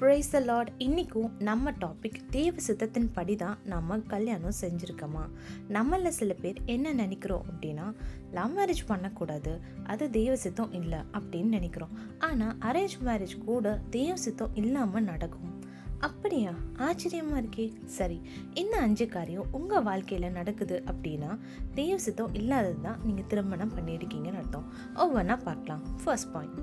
Price த Lord இன்றைக்கும் நம்ம topic தேவ சித்தத்தின் படி தான் நம்ம கல்யாணம் செஞ்சுருக்கோமா? நம்மளில் சில பேர் என்ன நினைக்கிறோம் அப்படின்னா லவ் மேரேஜ் பண்ணக்கூடாது அது தேவ சித்தம் இல்லை அப்படின்னு நினைக்கிறோம். ஆனால் அரேஞ்ச் மேரேஜ் கூட தேவ சித்தம் இல்லாமல் நடக்கும். அப்படியா? ஆச்சரியமாக இருக்கே. சரி இந்த அஞ்சு காரியம் உங்கள் வாழ்க்கையில் நடக்குது அப்படின்னா தெய்வ சித்தம் இல்லாதது தான் நீங்கள் திருமணம் பண்ணியிருக்கீங்கன்னு அர்த்தம். ஒவ்வொன்றா பார்க்கலாம். ஃபர்ஸ்ட் பாயிண்ட்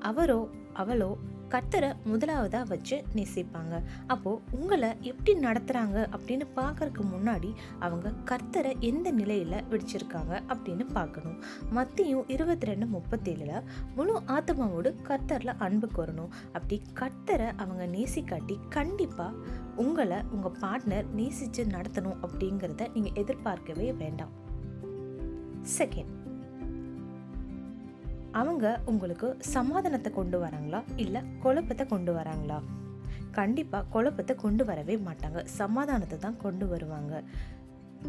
அவரோ அவளோ கர்த்தரை முதலாவதாக வச்சு நேசிப்பாங்க. அப்போது உங்களை எப்படி நடத்துகிறாங்க அப்படின்னு பார்க்கறதுக்கு முன்னாடி அவங்க கர்த்தரை எந்த நிலையில் விடிச்சிருக்காங்க அப்படின்னு பார்க்கணும். மத்தியும் இருபத்தி ரெண்டு முப்பத்தேழில் முழு ஆத்மாவோடு கர்த்தரில் அன்பு கோரணும். அப்படி கர்த்தரை அவங்க நேசிக்காட்டி கண்டிப்பாக உங்களை உங்கள் பார்ட்னர் நேசித்து நடத்தணும் அப்படிங்கிறத நீங்கள் எதிர்பார்க்கவே வேண்டாம். செகண்ட் அவங்க உங்களுக்கு சமாதானத்தை கொண்டு வராங்களா? இல்லை குழப்பத்தை கொண்டு வராங்களா? கண்டிப்பாக குழப்பத்தை கொண்டு வரவே மாட்டாங்க. சமாதானத்தை தான் கொண்டு வருவாங்க.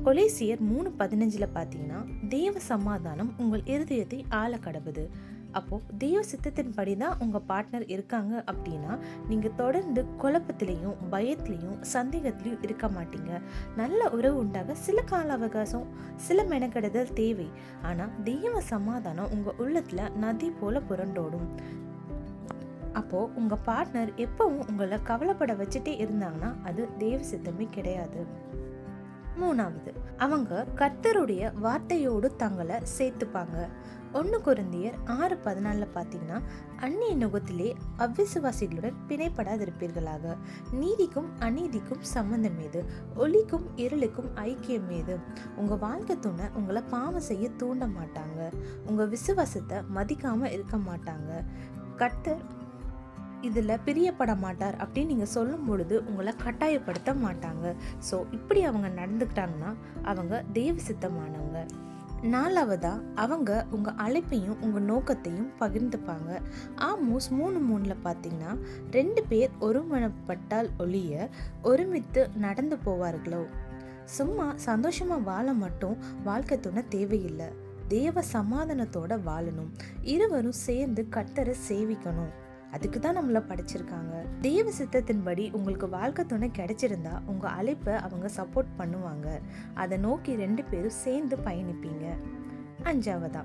கொலேசியர் மூணு பதினஞ்சில் பார்த்தீங்கன்னா தேவ சமாதானம் உங்கள் இருதயத்தை ஆள கடவுது அப்போது தெய்வ சித்தத்தின்படி தான் உங்கள் பார்ட்னர் இருக்காங்க அப்படின்னா நீங்கள் தொடர்ந்து குழப்பத்திலையும் பயத்துலேயும் சந்தேகத்திலையும் இருக்க மாட்டீங்க. நல்ல உறவு உண்டாக சில கால அவகாசம் சில மெனக்கெடுதல் தேவை. ஆனால் தெய்வ சமாதானம் உங்கள் உள்ளத்தில் நதி போல புரண்டோடும். அப்போது உங்கள் பார்ட்னர் எப்பவும் உங்களை கவலைப்பட வச்சுட்டே இருந்தாங்கன்னா அது தெய்வ சித்தமே கிடையாது. மூணாவது அவங்க கர்த்தருடைய வார்த்தையோடு தங்களை சேர்த்துப்பாங்க. ஒன்று குருந்தியர் ஆறு பதினாலில் பார்த்தீங்கன்னா அந்நிய நுகத்திலே அவ்விசுவாசிகளுடன் பிணைப்படாதிருப்பீர்களாக. நீதிக்கும் அநீதிக்கும் சம்பந்தம் ஏது ஒளிக்கும் இருளுக்கும் ஐக்கியம் ஏது உங்கள் வாழ்க்கை துணை உங்களை பாவம் செய்ய தூண்ட மாட்டாங்க. உங்கள் விசுவாசத்தை மதிக்காமல் இருக்க மாட்டாங்க. கர்த்தர் இதில் பிரியப்பட மாட்டார் அப்படின்னு நீங்கள் சொல்லும் பொழுது உங்களை கட்டாயப்படுத்த மாட்டாங்க. ஸோ இப்படி அவங்க நடந்துக்கிட்டாங்கன்னா அவங்க தெய்வ சித்தமானவங்க. நாலாவதா அவங்க உங்கள் அழைப்பையும் உங்கள் நோக்கத்தையும் பகிர்ந்துப்பாங்க. ஆமோஸ் மூணு மூணில் பார்த்தீங்கன்னா ரெண்டு பேர் ஒருமனப்பட்டால் ஒழிய ஒருமித்து நடந்து போவார்களோ? சும்மா சந்தோஷமாக வாழ மட்டும் வாழ்க்கை துணை தேவையில்லை. தேவ சமாதானத்தோட வாழணும். இருவரும் சேர்ந்து கட்டரை சேவிக்கணும். அதுக்கு தான் நம்மளை படிச்சிருக்காங்க. தெய்வ சித்தத்தின்படி உங்களுக்கு வாழ்க்கை துணை கிடைச்சிருந்தா உங்கள் அழைப்பை அவங்க சப்போர்ட் பண்ணுவாங்க. அதை நோக்கி ரெண்டு பேரும் சேர்ந்து பயணிப்பீங்க. அஞ்சாவதா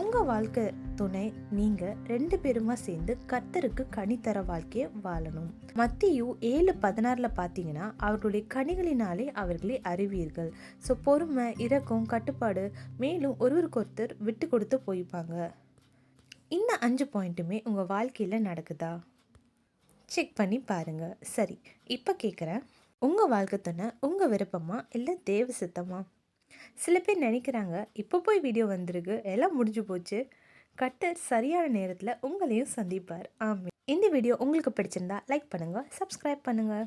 உங்கள் வாழ்க்கை துணை நீங்கள் ரெண்டு பேருமா சேர்ந்து கர்த்தருக்கு கனி தர வாழ்க்கையை வாழணும். மத்தியு ஏழு பதினாறில் பார்த்தீங்கன்னா அவர்களுடைய கனிகளினாலே அவர்களை அறிவீர்கள். ஸோ பொறுமை இறக்கம் கட்டுப்பாடு மேலும் ஒருவருக்கொருத்தர் விட்டு கொடுத்து போய்ப்பாங்க. இந்த அஞ்சு பாயிண்ட்டுமே உங்கள் வாழ்க்கையில் நடக்குதா? செக் பண்ணி பாருங்கள் சரி இப்போ கேட்குறேன் உங்கள் வாழ்க்கை துணை உங்கள் விருப்பமா இல்லை தேவ சித்தமா? சில பேர் நினைக்கிறாங்க இப்போ போய் வீடியோ வந்திருக்கு எல்லாம் முடிஞ்சு போச்சு. கட்டர் சரியான நேரத்தில் உங்களையும் சந்திப்பார். ஆமாம் இந்த வீடியோ உங்களுக்கு பிடிச்சிருந்தா லைக் பண்ணுங்கள் சப்ஸ்கிரைப் பண்ணுங்கள்